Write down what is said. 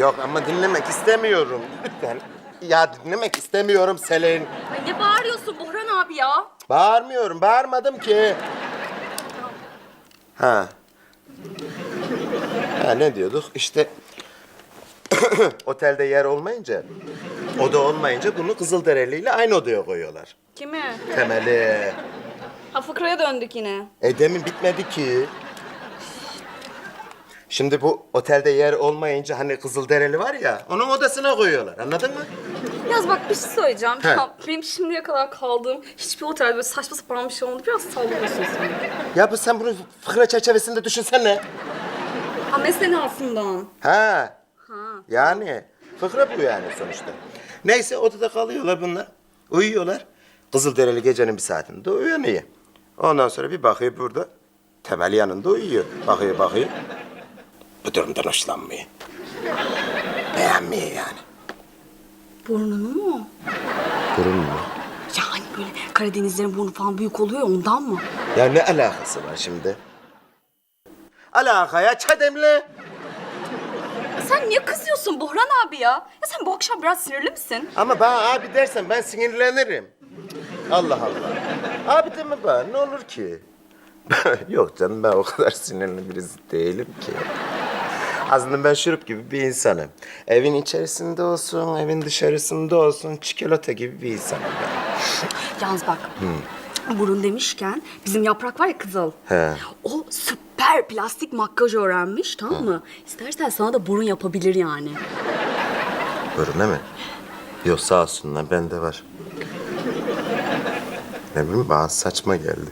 Yok ama dinlemek istemiyorum. Lütfen. Ya dinlemek istemiyorum Selin. Ay ne bağırıyorsun Buhran abi ya? Bağırmıyorum, bağırmadım ki. Ha. Ha ne diyorduk? İşte otelde yer olmayınca, oda olmayınca bunu Kızılderili ile aynı odaya koyuyorlar. Kimi? Temeli. Ha fıkraya döndük yine. E demin bitmedi ki. Şimdi bu otelde yer olmayınca hani Kızılderili var ya, onun odasına koyuyorlar. Anladın mı? Yaz bak bir şey söyleyeceğim. He. Ya, benim şimdiye kadar kaldığım hiçbir otelde böyle saçma sapan bir şey olmadı. Biraz sallıyorsun sen. Ya bu sen bunu fıkra çerçevesinde düşünsene. Ha mesele aslında. Ha. Ha. Yani fıkra bu yani sonuçta. Neyse odada kalıyorlar bunlar. Uyuyorlar. Kızılderili gecenin bir saatinde uyanıyor. Ondan sonra bir bakıyor burada. Temel yanında uyuyor. Bakıyor bakıyor. Bu durumdan hoşlanmıyor. Beğenmiyor yani. Burnunu mu? Burun mu? Ya hani böyle Karadenizlerin burnu falan büyük oluyor ya, ondan mı? Ya ne alakası var şimdi? Alakaya çademle. Ya sen niye kızıyorsun Buhran abi ya? Ya sen bu akşam biraz sinirli misin? Ama bana abi dersen ben sinirlenirim. Allah Allah. Abi deme bana ne olur ki? Yok canım ben o kadar sinirli birisi değilim ki. Aslında ben şurup gibi bir insanım. Evin içerisinde olsun, evin dışarısında olsun çikolata gibi bir insanım ben. Yalnız bak. Burun demişken bizim yaprak var ya kızıl. He. O süper plastik makyaj öğrenmiş tamam mı? İstersen sana da burun yapabilir yani. Değil mi? Yok sağ olsunlar bende var. Ne bileyim bana saçma geldi.